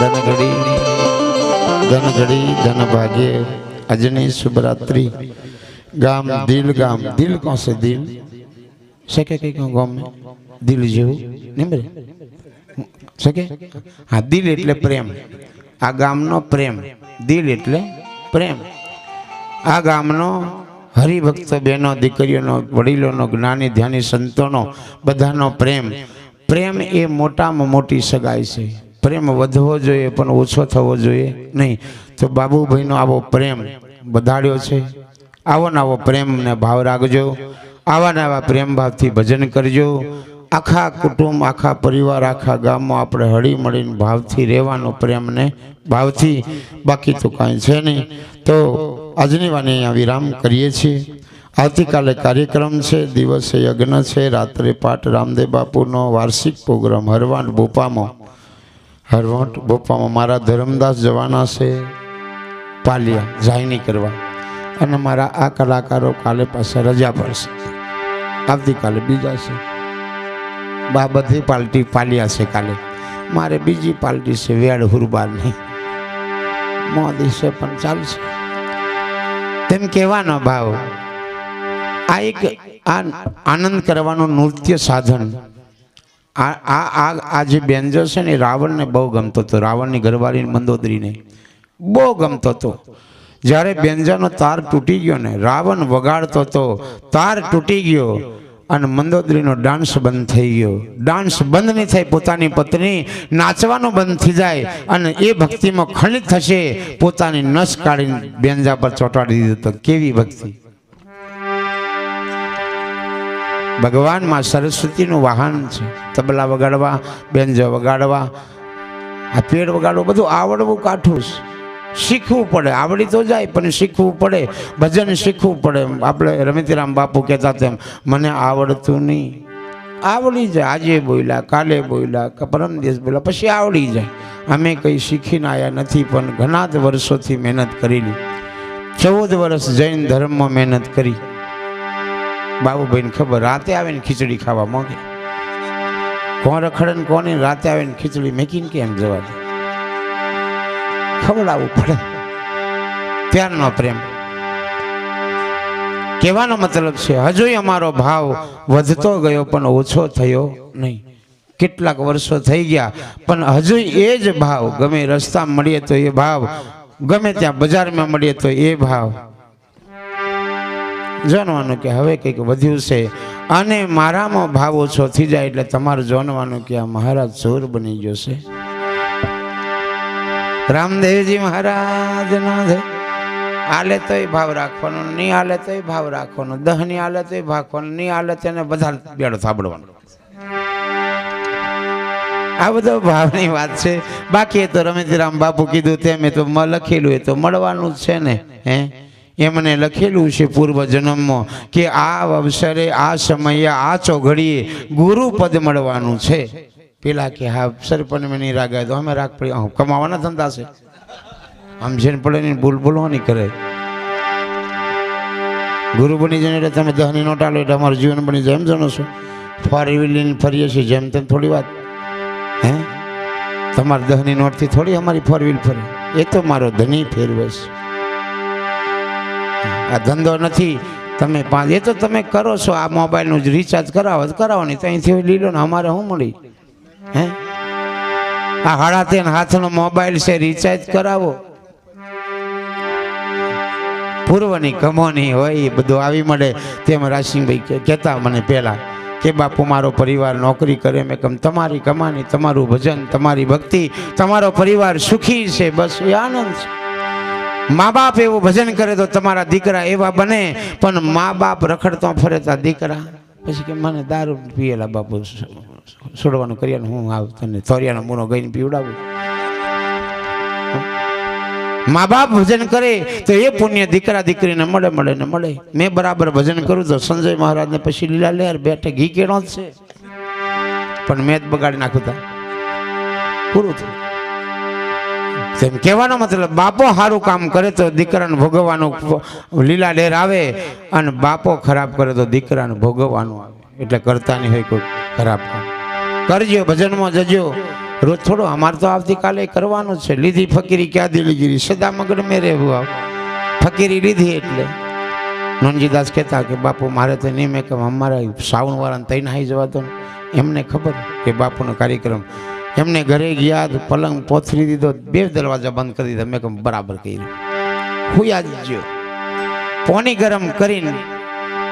ધન ઘડી ધન ઘડી ધન શુભરાત્રી. ગામ, દિલ ગામ. દિલ કોણ દિલ? શકે કઈ કહું ગામ? દિલ જેવું? નિમરે શકે હા, દિલ એટલે પ્રેમ. આ ગામનો પ્રેમ. દિલ એટલે પ્રેમ. આ ગામનો હરિભક્ત બહેનો, દીકરીઓનો, વડીલોનો, જ્ઞાની, ધ્યાની સંતોનો બધાનો પ્રેમ. પ્રેમ એ મોટામાં મોટી સગાઈ છે. પ્રેમ વધવો જોઈએ પણ ઓછો થવો જોઈએ નહીં. તો બાબુભાઈનો આવો પ્રેમ વધાર્યો છે. આવો ને આવો પ્રેમને ભાવ રાખજો. આવા ને આવા પ્રેમ ભાવથી ભજન કરજો. આખા કુટુંબ, આખા પરિવાર, આખા ગામમાં આપણે હળી મળીને ભાવથી રહેવાનો પ્રેમને ભાવથી. બાકી તો કાંઈ છે નહીં. તો આજની વાણી અહીંયા વિરામ કરીએ છીએ. આવતીકાલે કાર્યક્રમ છે, દિવસે યજ્ઞ છે, રાત્રે પાઠ રામદેવ બાપુનો વાર્ષિક પ્રોગ્રામ હરવાન બોપામાં હરવાટ બોપામાં મારા ધરમદાસ જવાના છે. પાલિયા જાયની કરવા. અને મારા આ કલાકારો કાલે પાસે રજા પર છે આવતીકાલે બીજા છે. બા બધી પાર્ટી પાલિયા છે કાલે. મારે બીજી પાર્ટી છે વેડ હુરબાની મો દિવસે પણ ચાલશે. તેમ કહેવાનો ભાવ. આ એક આ આનંદ કરવાનું નૃત્ય સાધન. આ આ આ આ જે બેન્જો છે ને રાવણને બહુ ગમતો હતો. રાવણની ઘરવાળીની મંદોદરીને બહુ ગમતો હતો. જ્યારે બેન્જાનો તાર તૂટી ગયો ને, રાવણ વગાડતો હતો, તાર તૂટી ગયો અને મંદોદરીનો ડાન્સ બંધ થઈ ગયો. ડાન્સ બંધ નહીં થાય, પોતાની પત્ની નાચવાનો બંધ થઈ જાય અને એ ભક્તિમાં ખંડિત થશે, પોતાની નસ કાઢીને બેન્જા પર ચોંટાડી દીધો કેવી ભક્તિ? ભગવાનમાં સરસ્વતીનું વાહન છે. તબલા વગાડવા, બેન્જો વગાડવા, આ પેડ વગાડવું, બધું આવડવું કાઠું છે. શીખવું પડે, આવડી તો જાય, પણ શીખવું પડે, ભજન શીખવું પડે. આપણે રમિતરામ બાપુ કહેતા તેમ મને આવડતું નહીં. આવડી જાય, આજે બોલ્યા, કાલે બોલ્યા પરમ દિવસ બોલ્યા, પછી આવડી જાય. અમે કંઈ શીખીને આવ્યા નથી, પણ ઘણા જ વર્ષોથી મહેનત કરેલી ચૌદ વર્ષ જૈન ધર્મમાં મહેનત કરી. બાબુભાઈને ખબર, રાતે આવીને ખીચડી ખાવા માંગે. કોણ રખડે કોને? રાતે આવીને ખીચડી મેકીને કેમ જવા દે? ખવડાવવું પડે. ત્યારનો પ્રેમ. કહેવાનો મતલબ છે, હજુય અમારો ભાવ વધતો ગયો, પણ ઓછો થયો નહીં. કેટલાક વર્ષો થઈ ગયા, પણ હજુ એ જ ભાવ, ગમે રસ્તા મળીએ તો એ ભાવ, ગમે ત્યાં બજારમાં મળીએ તો એ ભાવ. જાણવાનું કે હવે કંઈક વધ્યું છે. અને મારામાં ભાવ ઓછો થઈ જાય એટલે તમારે જાણવાનું કે આ મહારાજ ચોર બની ગયો છે. રામદેવજી મહારાજ આલે આલે તોય ભાવ રાખવાનો, નહીં આલે તોય ભાવ રાખવાનો. દહની આલે તોય ભાગવાનો નહીં આલે તેને બધા બેડો સાંભળવાનો આ બધો ભાવની વાત છે. બાકી એ તો રમેશરામ બાપુ કીધું તેમ એ તો લખેલું, એ તો મળવાનું જ છે ને, હે? એમને લખેલું છે પૂર્વ જન્મમાં કે આ અવસરે, આ સમયે, આ ચોઘડીએ ગુરુપદ મળવાનું છે. પેલા કે, હા, સરપંચ મેં નહીં રાગાય તો અમે રાગ પડી કમાવાના ધંધા છે. આમ જેને પડે ને ભૂલ ભૂલવાની કરે. ગુરુ બની જાય એટલે તમે દહની નોટા લો એટલે અમારું જીવન બની જાય. એમ જાણો છો? ફરી લઈને ફરીએ છીએ. જેમ તેમ થોડી વાત. હે? તમારી દહની નોટથી થોડી અમારી ફોર વ્હીલ ફરે. એ તો મારો ધની ફેરવે છે. આ ધંધો નથી. તમે પાંચ એ તો તમે કરો છો, આ મોબાઈલનું જ રિચાર્જ કરાવો કરાવો નહીં તો લીલો ને અમારે શું મળી? હે? આ હાડા હાથનો મોબાઈલ છે રિચાર્જ કરાવો. પૂર્વની કમોની હોય, એ બધું આવી મળે. તેમ રાશિંગભાઈ કહેતા મને પહેલાં કે, બાપુ, મારો પરિવાર નોકરી કરે, મેં કમ તમારી કમાણી, તમારું ભજન, તમારી ભક્તિ, તમારો પરિવાર સુખી છે, બસ, એ આનંદ છે. મા બાપ એવું ભજન કરે તો તમારા દીકરા એવા બને, પણ મા બાપ રખડતો ફરેતા દીકરા. પછી કે મને દારૂ પીએલા બાપુ છોડવાનું કર્યા હું આવ તને થોરિયાનો મૂનો ગઈને પીવડાવું. મા બાપ ભજન કરે તો એ પુણ્ય દીકરા દીકરીને મળે મળે ને મળે. મેં બરાબર ભજન કરું તો સંજય મહારાજને પછી લીલા લેર બેઠે ઘી કેળો જ છે. પણ મેં જ બગાડી નાખ્યું તા. પૂરું થયું. તેમ કહેવાનો મતલબ, બાપો સારું કામ કરે તો દીકરાને ભોગવવાનું લીલા ડેર આવે અને બાપો ખરાબ કરે તો દીકરાને ભોગવવાનું આવે. એટલે કરતા નહીં હોય કોઈ ખરાબ કામ. કરજો, ભજનમાં જજો. રોજ થોડો અમારે તો આવતીકાલે કરવાનું છે. લીધી ફકીરી ક્યાં દિલગીરી સદા મગન મેં રહેવું આવ. ફકીરી લીધી એટલે. નોનજીદાસ કહેતા કે, બાપુ, મારે તો નહીં. મેં કે અમારા સાવણ વાળાને હાઈ જવા દો. એમને ખબર કે બાપુનો કાર્યક્રમ એમને ઘરે ગયા તો પલંગ પોથરી દીધો, બે દરવાજા બંધ કરી દીધા. મેં કહું બરાબર કર્યું. હુયા જ જ્યો પોની ગરમ કરીને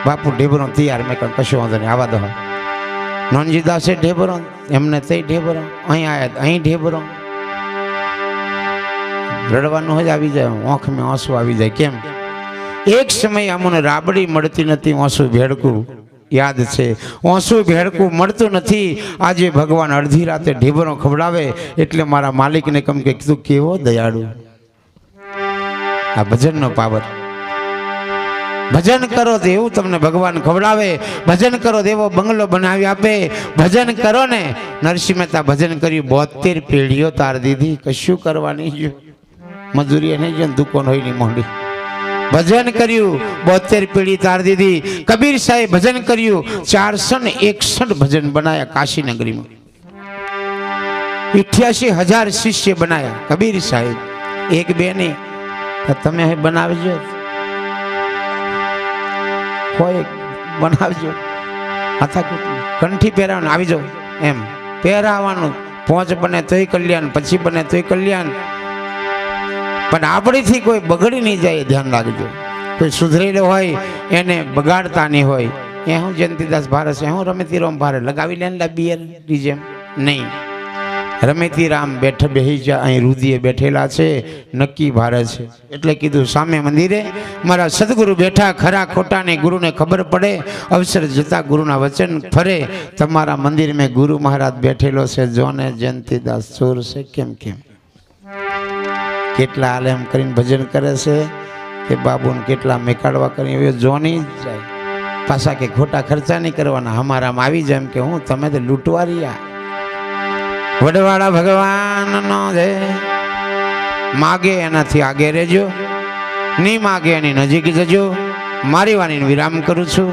બાપુ ઢેબરો તૈયાર. મેં કહ્યું કશું વાંધો નહીં આવા દો. નોનજી દાસે ઢેબરો, એમને તે ઢેબરો, અહીં આવ્યા અહીં ઢેબરો. રડવાનું જ આવી જાય, આંખમાં આંસુ આવી જાય. કેમ? એક સમયે અમને રાબડી મળતી નથી આંસુ ભેડકું યાદ છે. આંસુ ભેડકું મળતું નથી. આજે ભગવાન અડધી રાતે ઢેબરો ખવડાવે એટલે મારા માલિકને કમ કે તું કેવો દયાળુ? આ ભજનનો પાવર. ભજન કરો તો એવું તમને ભગવાન ખવડાવે. ભજન કરો તો એવો બંગલો બનાવી આપે. ભજન કરો ને. નરસિંહ મહેતા ભજન કર્યું. બોતેર પેઢીઓ તાર દીધી. કશું કરવાની મજૂરી નહીં. જો દુકાન હોયની મોંડી. ભજન કર્યું, બોતેર પેઢી તાર દીધી. કબીર સાહેબ ભજન કર્યું, ચારસો ને એકસઠ ભજન બનાયા કાશી ઇઠ્યાસી હજાર શિષ્ય બનાયા કબીર સાહેબ. એક બે ને તમે બનાવજો. હોય, બનાવજો. હાથા કંઠી પહેરાવાનું આવી જાઓ. એમ. પહેરાવાનું પહોંચ બને તોય કલ્યાણ, પછી બને તોય કલ્યાણ. પણ આપણીથી કોઈ બગડી નહીં જાય ધ્યાન રાખજો. કોઈ સુધરેલો હોય, એને બગાડતા નહીં હોય, એ હું જયંતિદાસ ભારત છે, હું રમેતી રામ ભારત લગાવી લે ને બિયર જેમ. નહીં. રમેતી રામ બેઠ બેહી જા, અહીં રુદિએ બેઠેલા છે, નક્કી ભારત છે. એટલે કીધું, સામે મંદિરે મારા સદગુરુ બેઠા, ખરા ખોટાને ગુરુને ખબર પડે, અવસર જતા ગુરુના વચન ફરે. તમારા મંદિર મેં ગુરુ મહારાજ બેઠેલો છે, જોને જયંતિદાસ ચોર છે, કેમ કેમ? કેટલા આલેમ કરીને ભજન કરે છે કે બાબુને કેટલા મેકાડવા કરી હવે જોની જ જાય. પાછા કે ખોટા ખર્ચા નહીં કરવાના અમારામાં આવી જાય એમ કે હું તમે તો લૂંટવારિયા. વડવાળા ભગવાનનો છે માગે એનાથી આગે રહેજો, નહીં માગે એની નજીક જજો. મારી વાણીનો વિરામ કરું છું.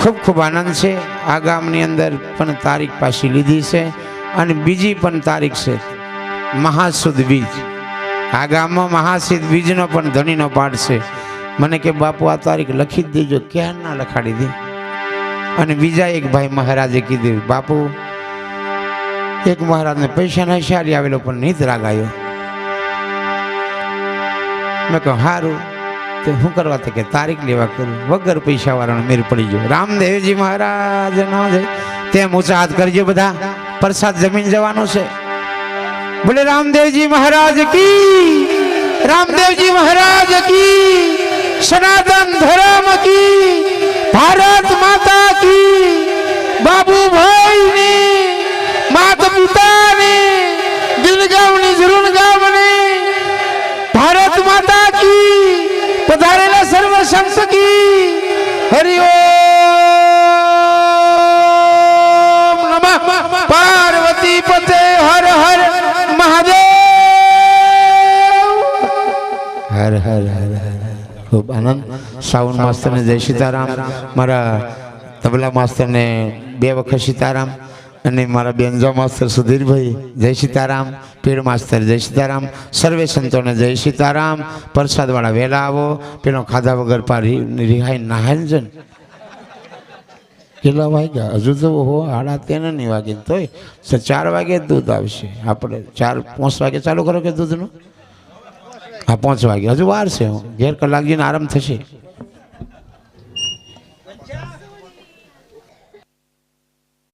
ખૂબ ખૂબ આનંદ છે. આ ગામની અંદર પણ તારીખ પાછી લીધી છે અને બીજી પણ તારીખ છે મહાસુદ બીજ. આ ગામમાં મહાસિદ્ધ બીજનો પણ ધણીનો પાઠ છે. મને કે, બાપુ, આ તારીખ લખી જ દેજો, ક્યાં ના લખાડી દે? અને બીજા એક ભાઈ મહારાજે કીધું, બાપુ, એક મહારાજને પૈસાના શારી આવેલો પણ નીત રાગ આવ્યો. મેં કહું સારું તો શું કરવા તો કે તારીખ લેવા કરું. વગર પૈસા વાળાનો મેર પડી ગયો. રામદેવજી મહારાજ, ના છે તેમ ઊંચા હાથ કરજો બધા. પ્રસાદ જમીન જવાનો છે. બોલે, રામદેવજી મહારાજ કી? રામદેવજી મહારાજ કી? સનાતન ધર્મ કી? ભારત માતા કી? બાબુભાઈ ની માત પિતાની દિલગામની જરુણગામની ભારત માતા કી? પધારેલા સર્વ સંત કી? હરિ ખૂબ આનંદ. સાવન માસ્તરને જય સીતારામ. મારા તબલા માસ્તરને બે વખત સીતારામ અને મારા બેનજો માસ્તર સુધીરભાઈ, જય સીતારામ. પીડ માસ્તર, જય સીતારામ. સર્વે સંતોને જય સીતારામ. પ્રસાદવાળા વહેલા આવો. પેલો ખાધા વગર પારી રિહાઈ નાહાય છે ને કેટલા વાગ્યા? હજુ તો હો આડા તેને નહીં વાગે તોય. ચાર વાગે દૂધ આવશે. આપણે ચાર, પાંચ વાગે ચાલુ કરો કે દૂધનું? હા પાંચ વાગે હજુ વાર છે. ઘેર કલાક જઈને આરામ થશે.